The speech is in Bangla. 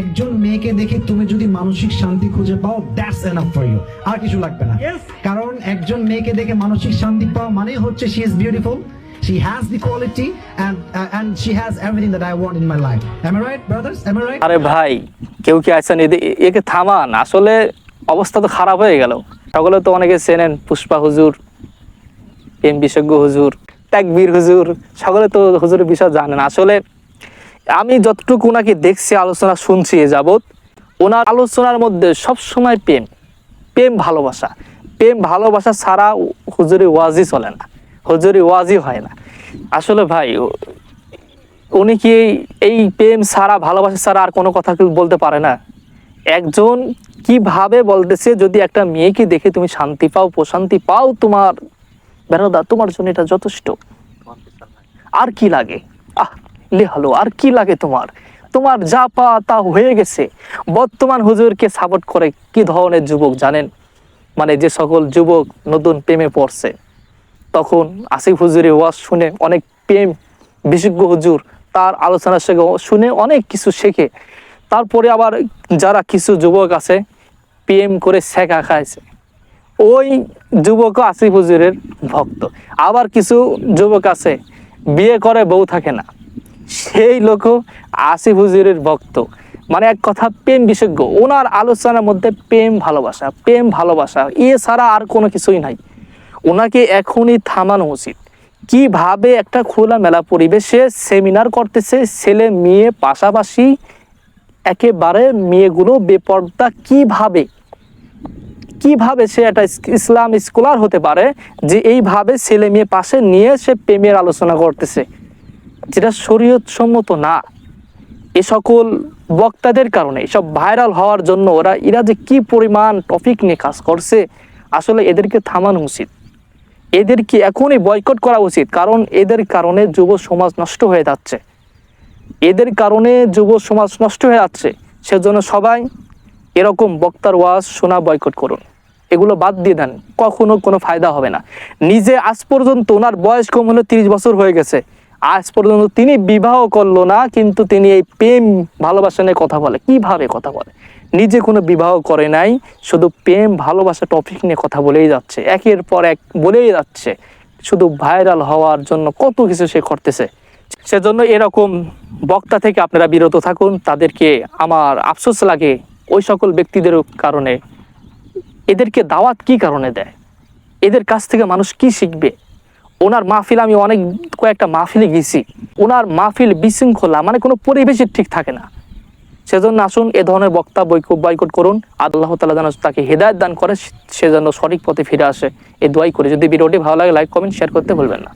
একজন মেয়েকে দেখে তুমি যদি মানসিক শান্তি খুঁজে পাও দ্যাটস এনাফ ফর ইউ আর কিছু লাগবে না। কারণ একজন মেয়েকে দেখে মানসিক শান্তি পাওয়া মানে হচ্ছে she is beautiful she has the quality and uh, and she has everything that i want in my life. Am i right brothers? Am i right? আরে ভাই কেউ কি আছেন একে থামান। আসলে অবস্থা তো খারাপ হয়ে গেল। সকলে তো অনেকে চেনেন পুষ্পা হুজুর এম বিশেষজ্ঞ হুজুর ত্যাগবীর হুজুর। সকলে তো হুজুরের বিষয় জানেন। আসলে আমি যতটুকু ওনাকে দেখছি, আলোচনা শুনছি এ যাবৎ, ওনার আলোচনার মধ্যে সব সময় প্রেম। প্রেম ভালোবাসা। প্রেম ভালোবাসা ছাড়া হুজুরি ওয়াজই চলে না। হুজুরি ওয়াজই হয় না। আসলে ভাই উনি কি এই প্রেম ছাড়া, ভালোবাসা ছাড়া আর কোনো কথা বলতে পারে না? একজন কীভাবে বলতেছে, যদি একটা মেয়েকে দেখে তুমি শান্তি পাও, প্রশান্তি পাও, তোমার বেরোদা তোমার জন্য এটা যথেষ্ট। আর কি লাগে? হলো, আর কি লাগে তোমার? তোমার যা পা তা হয়ে গেছে। বর্তমান হুজুরকে সাপোর্ট করে কি ধরনের যুবক জানেন? মানে যে সকল যুবক নতুন প্রেমে পড়ছে। তখন আসিফ হুজুরের ওয়াজ শুনে অনেক প্রেম বিশেষজ্ঞ হুজুর তার আলোচনা শেখে শুনে অনেক কিছু শেখে। তারপরে আবার যারা কিছু যুবক আছে, প্রেম করে শেখা খাইছে। ওই যুবক আসিফ হুজুরের ভক্ত। আবার কিছু যুবক আছে, বিয়ে করে বউ থাকে না। সেই লোকও আসিফ হুজুরের ভক্ত। মানে এক কথা, প্রেম বিশেষজ্ঞ। ওনার আলোচনার মধ্যে প্রেম ভালোবাসা প্রেম ভালোবাসা এছাড়া আর কোনো কিছুই নাই। ওনাকে এখনই থামানো উচিত। কীভাবে একটা খোলা মেলা পরিবেশে সেমিনার করতেছে, ছেলে মেয়ে পাশাপাশি একেবারে মেয়েগুলো বেপর্দা, কীভাবে? কীভাবে সে একটা ইসলাম স্কলার হতে পারে যে এইভাবে ছেলে মেয়ে পাশে নিয়ে সে প্রেমের আলোচনা করতেছে? যেটা শরীয়ত সম্মত না। এ সকল বক্তাদের কারণে এসব ভাইরাল হওয়ার জন্য ওরা এরা যে কি পরিমাণ টপিক নিয়ে কাজ করছে, আসলে এদেরকে থামানো উচিত। এদেরকে এখনই বয়কট করা উচিত, কারণ এদের কারণে যুব সমাজ নষ্ট হয়ে যাচ্ছে। এদের কারণে যুব সমাজ নষ্ট হয়ে যাচ্ছে, সেজন্য সবাই এরকম বক্তার ওয়াজ শোনা বয়কট করুন। এগুলো বাদ দিয়ে দেন, কখনো কোনো ফায়দা হবে না। নিজে আজ পর্যন্ত ওনার বয়স কম হলে তিরিশ বছর হয়ে গেছে। আজ পর্যন্ত তিনি বিবাহ করল না, কিন্তু তিনি এই প্রেম ভালোবাসা নিয়ে কথা বলে। কীভাবে কথা বলে? নিজে কোনো বিবাহ করে নাই, শুধু প্রেম ভালোবাসা টপিক নিয়ে কথা বলেই যাচ্ছে। একের পর এক বলেই যাচ্ছে। শুধু ভাইরাল হওয়ার জন্য কত কিছু সে করতেছে। সেজন্য এরকম বক্তা থেকে আপনারা বিরত থাকুন। তাদেরকে আমার আফসোস লাগে ওই সকল ব্যক্তিদের কারণে। এদেরকে দাওয়াত কি কারণে দেয়? এদের কাছ থেকে মানুষ কি শিখবে? ওনার মাহফিল আমি অনেক কয়েকটা মাহফিলে গেছি। ওনার মাহফিল বিশৃঙ্খলা মানে কোনো পরিবেশের ঠিক থাকে না। সেজন্য আসুন, এ ধরনের বক্তা বৈক- বয়কট করুন। আল্লাহ তালা যেন তাকে হেদায়ত দান করে, সে যেন সঠিক পথে ফিরে আসে। এ দোয়াই করে। যদি ভিডিওটি ভালো লাগে, লাইক, কমেন্ট শেয়ার করতে ভুলবেন না।